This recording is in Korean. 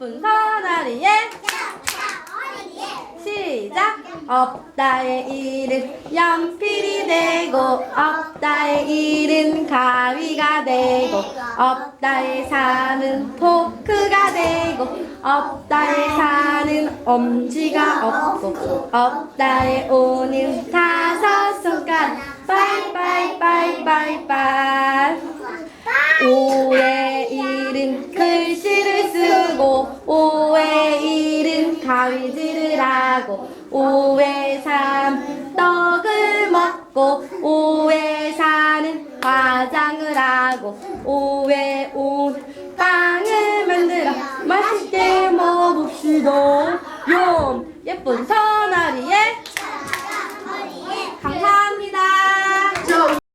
예쁜 선아리의 시작. 없다의 일은 연필이 되고 없다의 일은 가위가 되고 없다의 산은 포크가 되고 없다의 산은 엄지가 없고 없다의 오는 다섯 손 5회 1은 가위질을 하고. 오의 삼 떡을 먹고 오의 사는 화장을 하고 오의 온 빵을 만들어 맛있게 먹읍시다. 요 예쁜 선아리의